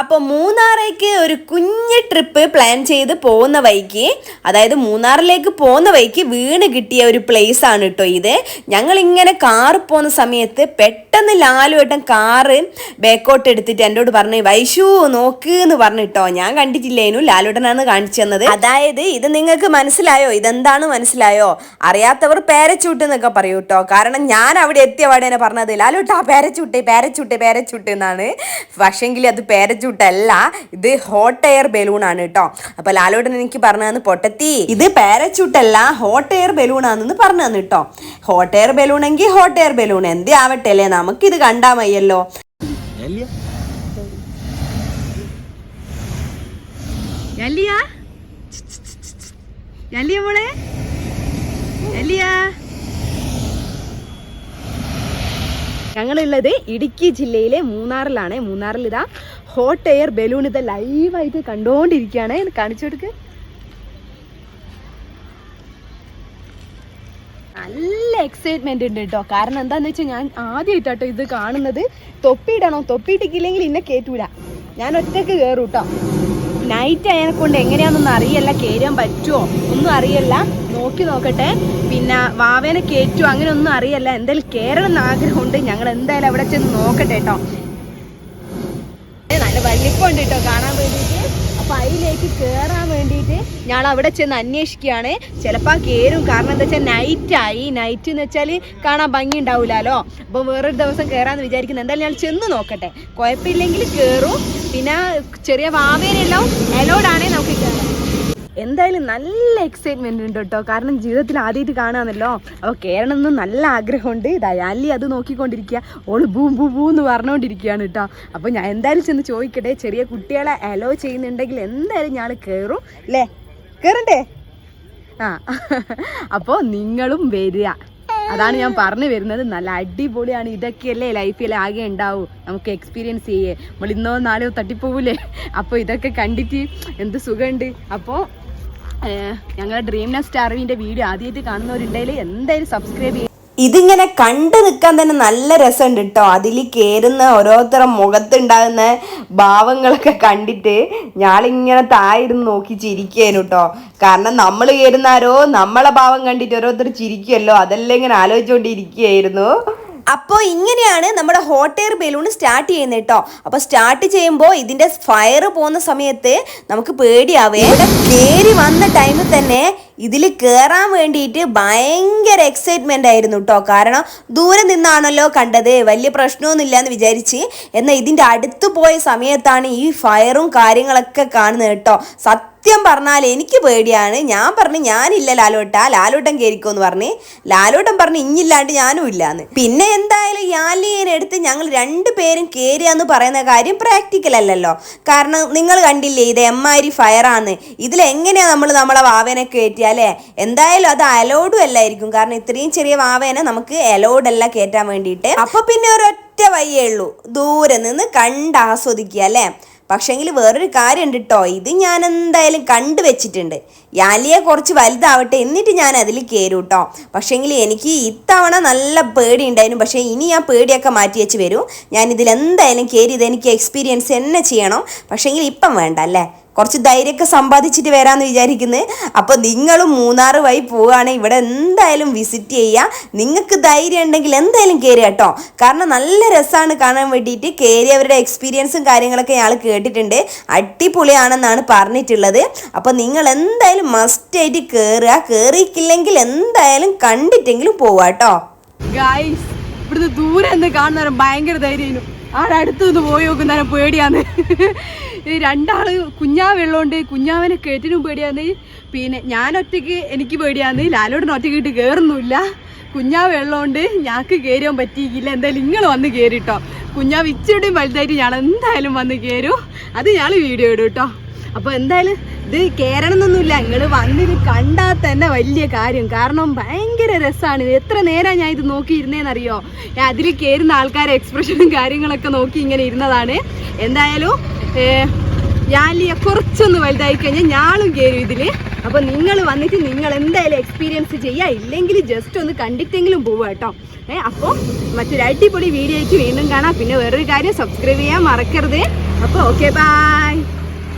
അപ്പോൾ മൂന്നാറേക്ക് ഒരു കുഞ്ഞ് ട്രിപ്പ് പ്ലാൻ ചെയ്ത് പോകുന്ന വഴിക്ക് അതായത് മൂന്നാറിലേക്ക് പോകുന്ന വഴിക്ക് വീണ് കിട്ടിയ ഒരു പ്ലേസ് ആണ് കേട്ടോ ഇത്. ഞങ്ങൾ ഇങ്ങനെ കാറ് പോകുന്ന സമയത്ത് പെട്ടെന്ന് ലാലുവേട്ടൻ കാറ് ബേക്കോട്ട് എടുത്തിട്ട് എന്നോട് പറഞ്ഞു വൈശു നോക്ക് എന്ന് പറഞ്ഞു പറഞ്ഞിട്ടോ ഞാൻ കണ്ടിട്ടില്ലേനു ലാലുവേട്ടനാണ് കാണിച്ചു തന്നത്. അതായത് ഇത് നിങ്ങൾക്ക് മനസ്സിലായോ? ഇതെന്താണ് മനസ്സിലായോ? അറിയാത്തവർ പേരച്ചൂട്ട് എന്നൊക്കെ പറയൂ കേട്ടോ കാരണം ഞാൻ അവിടെ എത്തിയ അവിടെ പറഞ്ഞത് ലാലുട്ടാ പേരച്ചൂട്ട് പേരച്ചൂട്ട് പേരച്ചൂട്ട് എന്നാണ്. പക്ഷെങ്കിൽ അത് പേരച്ചൂട്ടല്ല ഇത് ഹോട്ട് എയർ ബലൂൺ ആണ് കേട്ടോ അപ്പൊ ലാലോട്ടൻ എനിക്ക് പറഞ്ഞു തന്നു പൊട്ടത്തി. ഇത് പാരച്ചൂട്ടല്ല ഹോട്ട് എയർ ബലൂൺ ആണെന്ന് പറഞ്ഞു തന്നു കേട്ടോ ഹോട്ട് എയർ ബലൂൺ എങ്കിൽ ഹോട്ട് എയർ ബലൂൺ എന്ത് ആവട്ടെ അല്ലേ ഇത് കണ്ടാ മയ്യല്ലോ മോളെ? ഞങ്ങളുള്ളത് ഇടുക്കി ജില്ലയിലെ മൂന്നാറിലാണ്. മൂന്നാറിൽ ഇതാ ഹോട്ട് എയർ ബലൂൺ ഇത് ലൈവായിട്ട് കണ്ടുകൊണ്ടിരിക്കുകയാണ് കാണിച്ചു കൊടുക്ക്. നല്ല എക്സൈറ്റ്മെന്റ് ഉണ്ട് കേട്ടോ കാരണം എന്താന്ന് വെച്ചാൽ ഞാൻ ആദ്യമായിട്ടാട്ടോ ഇത് കാണുന്നത്. തൊപ്പിയിടണോ? തൊപ്പിയിട്ടിക്കില്ലെങ്കിൽ ഇന്നെ കേറ്റൂല. ഞാൻ ഒറ്റയ്ക്ക് കയറും കേട്ടോ നൈറ്റ് അതിനെ കൊണ്ട് എങ്ങനെയാണെന്നൊന്നും അറിയല്ല. കയറാൻ പറ്റുമോ ഒന്നും അറിയല്ല. നോക്കി നോക്കട്ടെ. പിന്നെ വാവേനെ കയറ്റുമോ അങ്ങനെ ഒന്നും അറിയല്ല. എന്തായാലും കയറണം എന്ന് ആഗ്രഹമുണ്ട്. ഞങ്ങൾ എന്തായാലും അവിടെ ചെന്ന് നോക്കട്ടെ കേട്ടോ നല്ല വലിപ്പമുണ്ട് കേട്ടോ കാണാൻ വേണ്ടിയിട്ട്. അപ്പൊ അതിലേക്ക് കേറാൻ വേണ്ടിയിട്ട് ഞാൻ അവിടെ ചെന്ന് അന്വേഷിക്കുകയാണ്. ചിലപ്പോൾ കയറും കാരണം എന്താ വെച്ചാൽ നൈറ്റ് ആയി. നൈറ്റ് എന്ന് വെച്ചാൽ കാണാൻ ഭംഗി ഉണ്ടാവില്ലല്ലോ അപ്പോൾ വേറൊരു ദിവസം കയറാന്ന് വിചാരിക്കുന്നത് എന്തായാലും ഞാൻ ചെന്ന് നോക്കട്ടെ. കുഴപ്പമില്ലെങ്കിൽ കയറും പിന്നെ ചെറിയ വാവേനെല്ലാം അലോഡാണേ നമുക്ക് എന്തായാലും നല്ല എക്സൈറ്റ്മെന്റ് ഉണ്ട് കേട്ടോ കാരണം ജീവിതത്തിൽ ആദ്യമായിട്ട് കാണുകയാണല്ലോ. അപ്പോൾ കയറണമെന്ന് നല്ല ആഗ്രഹമുണ്ട്. ദയാലി അത് നോക്കിക്കൊണ്ടിരിക്കുക. ഓൾ ബൂ ബൂ ബൂ എന്ന് പറഞ്ഞുകൊണ്ടിരിക്കുകയാണ് കേട്ടോ. അപ്പോൾ ഞാൻ എന്തായാലും ചെന്ന് ചോദിക്കട്ടെ. ചെറിയ കുട്ടികളെ അലോ ചെയ്യുന്നുണ്ടെങ്കിൽ എന്തായാലും ഞാൻ കയറും അല്ലേ? കയറണ്ടേ ആ. അപ്പോൾ നിങ്ങളും വരിക. അതാണ് ഞാൻ പറഞ്ഞു വരുന്നത്. നല്ല അടിപൊളിയാണ്. ഇതൊക്കെയല്ലേ ലൈഫിൽ ആകെ ഉണ്ടാവൂ. നമുക്ക് എക്സ്പീരിയൻസ് ചെയ്യേ. നമ്മൾ ഇന്നോ നാളെയോ തട്ടിപ്പോവൂലേ? അപ്പോൾ ഇതൊക്കെ കണ്ടിട്ട് എന്ത് സുഖമുണ്ട്? അപ്പോൾ ഞങ്ങളുടെ ഡ്രീം നെസ്റ്റ് അറിവിന്റെ വീഡിയോ ആദ്യമായിട്ട് കാണുന്നവരുണ്ടെങ്കിൽ എന്തായാലും സബ്സ്ക്രൈബ് ചെയ്യുക ഇതിങ്ങനെ കണ്ടു നിൽക്കാൻ തന്നെ നല്ല രസമുണ്ട് കേട്ടോ അതിൽ കയറുന്ന ഓരോരുത്തരുടെ മുഖത്തുണ്ടാകുന്ന ഭാവങ്ങളൊക്കെ കണ്ടിട്ട് ഞാളിങ്ങനെ തായിരുന്നു നോക്കി ചിരിക്കുകയാണ് കേട്ടോ കാരണം നമ്മൾ കയറുന്നാരോ നമ്മളെ ഭാവം കണ്ടിട്ട് ഓരോരുത്തർ ചിരിക്കുമല്ലോ അതെല്ലാം ഇങ്ങനെ ആലോചിച്ചുകൊണ്ടിരിക്കുകയായിരുന്നു അപ്പോൾ ഇങ്ങനെയാണ് നമ്മുടെ ഹോട്ട് എയർ ബലൂൺ സ്റ്റാർട്ട് ചെയ്യുന്നത് കേട്ടോ അപ്പോൾ സ്റ്റാർട്ട് ചെയ്യുമ്പോൾ ഇതിന്റെ ഫയർ പോകുന്ന സമയത്ത് നമുക്ക് പേടിയാവേ. കയറി വന്ന ടൈമിൽ തന്നെ ഇതിൽ കയറാൻ വേണ്ടിയിട്ട് ഭയങ്കര എക്സൈറ്റ്മെന്റ് ആയിരുന്നു കേട്ടോ കാരണം ദൂരെ നിന്നാണല്ലോ കണ്ടത്. വലിയ പ്രശ്നമൊന്നുമില്ല എന്ന് വിചാരിച്ച്. എന്നാൽ ഇതിന്റെ അടുത്ത് പോയ സമയത്താണ് ഈ ഫയറും കാര്യങ്ങളൊക്കെ കാണുന്നത് കേട്ടോ സത്യം പറഞ്ഞാൽ എനിക്ക് പേടിയാണ്. ഞാൻ പറഞ്ഞു ഞാനില്ല ലാലോട്ട ലാലോട്ടൻ കയറിക്കോ എന്ന് പറഞ്ഞ് ലാലോട്ടൻ പറഞ്ഞു ഇഞ്ഞില്ലാണ്ട് ഞാനും ഇല്ലാന്ന്. പിന്നെ എന്തായാലും യാലിയനെ എടുത്ത് ഞങ്ങൾ രണ്ടു പേരും കയറുക എന്ന് പറയുന്ന കാര്യം പ്രാക്ടിക്കൽ അല്ലല്ലോ. കാരണം നിങ്ങൾ കണ്ടില്ലേ ഇത് എമ്മാരി ഫയറാന്ന് എങ്ങനെയാ നമ്മൾ നമ്മളെ വാവേനെ കയറ്റുക അല്ലേ? എന്തായാലും അത് അലോഡും അല്ലായിരിക്കും. കാരണം ഇത്രയും ചെറിയ വാവേനെ നമുക്ക് അലോഡല്ല കയറ്റാൻ വേണ്ടിയിട്ട്. അപ്പൊ പിന്നെ ഒരൊറ്റ വയ്യേ ഉള്ളൂ. ദൂരെ നിന്ന് കണ്ട് ആസ്വദിക്കുക അല്ലേ? പക്ഷെങ്കിൽ വേറൊരു കാര്യം ഉണ്ട് കേട്ടോ ഇത് ഞാൻ എന്തായാലും കണ്ടു വെച്ചിട്ടുണ്ട്. യാലിയെ കുറച്ച് വലുതാവട്ടെ എന്നിട്ട് ഞാൻ അതിൽ കയറും കേട്ടോ പക്ഷേങ്കിൽ എനിക്ക് ഇത്തവണ നല്ല പേടി ഉണ്ടായിരുന്നു പക്ഷേ ഇനി ആ പേടിയൊക്കെ മാറ്റി വെച്ച് വരും. ഞാൻ കയറി ഇത് എനിക്ക് എക്സ്പീരിയൻസ് തന്നെ ചെയ്യണം. പക്ഷേങ്കിൽ ഇപ്പം വേണ്ട അല്ലേ? കുറച്ച് ധൈര്യമൊക്കെ സമ്പാദിച്ചിട്ട് വരാമെന്ന് വിചാരിക്കുന്നത് അപ്പോൾ നിങ്ങളും മൂന്നാർ വഴി പോവുകയാണെങ്കിൽ ഇവിടെ എന്തായാലും വിസിറ്റ് ചെയ്യുക നിങ്ങൾക്ക് ധൈര്യം ഉണ്ടെങ്കിൽ എന്തായാലും കയറി കേട്ടോ. കാരണം നല്ല രസമാണ് കാണാൻ വേണ്ടിയിട്ട്. കയറിയവരുടെ എക്സ്പീരിയൻസും കാര്യങ്ങളൊക്കെ ഞങ്ങൾ കേട്ടിട്ടുണ്ട്. അടിപൊളിയാണെന്നാണ് പറഞ്ഞിട്ടുള്ളത്. അപ്പോൾ നിങ്ങൾ എന്തായാലും മസ്റ്റായിട്ട് കയറുക കയറിയിട്ടില്ലെങ്കിൽ എന്തായാലും കണ്ടിട്ടെങ്കിലും പോവാട്ടോ ഇവിടുന്ന് ദൂരെ എന്ന് കാണുന്നവരും ഭയങ്കര ധൈര്യം ആടെ അടുത്ത് നിന്ന് പോയി നോക്കുന്നേരം പേടിയാന്ന്. രണ്ടാൾ കുഞ്ഞാവ് കൊണ്ട് കുഞ്ഞാവിനെ കേട്ടിനും പേടിയാന്ന്. പിന്നെ ഞാൻ ഒറ്റയ്ക്ക് എനിക്ക് പേടിയാന്ന്. ലാലോടിന് ഒറ്റയ്ക്ക് ഇട്ട് കയറുന്നില്ല കൊണ്ട് ഞങ്ങൾക്ക് കയറാൻ പറ്റിയില്ല എന്തായാലും നിങ്ങൾ വന്ന് കയറിട്ടോ കുഞ്ഞാവ് ഇച്ചിരിയും വലുതായിട്ട് ഞാൻ എന്തായാലും വന്ന് കയറും അത് ഞാൻ വീഡിയോ ഇടും കേട്ടോ. അപ്പോൾ എന്തായാലും ഇത് കയറണം എന്നൊന്നുമില്ല നിങ്ങൾ വന്നിത് കണ്ടാൽ തന്നെ വലിയ കാര്യം. കാരണം ഭയങ്കര രസമാണ് എത്ര നേരം ഞാൻ ഇത് നോക്കിയിരുന്നേന്നറിയോ? ഞാൻ അതിൽ കയറുന്ന ആൾക്കാരെ എക്സ്പ്രഷനും കാര്യങ്ങളൊക്കെ നോക്കി ഇങ്ങനെ ഇരുന്നതാണ്. എന്തായാലും ഞാലിയ കുറച്ചൊന്ന് വലുതായി കഴിഞ്ഞാൽ ഞാളും കയറും ഇതിൽ അപ്പോൾ നിങ്ങൾ വന്നിട്ട് നിങ്ങൾ എന്തായാലും എക്സ്പീരിയൻസ് ചെയ്യുക ഇല്ലെങ്കിൽ ജസ്റ്റ് ഒന്ന് കണ്ടിട്ടെങ്കിലും പോവുക കേട്ടോ. ഏ അപ്പോൾ മറ്റൊരു അടിപൊളി വീഡിയോയ്ക്ക് വീണ്ടും കാണാം. പിന്നെ വേറൊരു കാര്യം സബ്സ്ക്രൈബ് ചെയ്യാൻ മറക്കരുത്. അപ്പോൾ ഓക്കെ ബൈ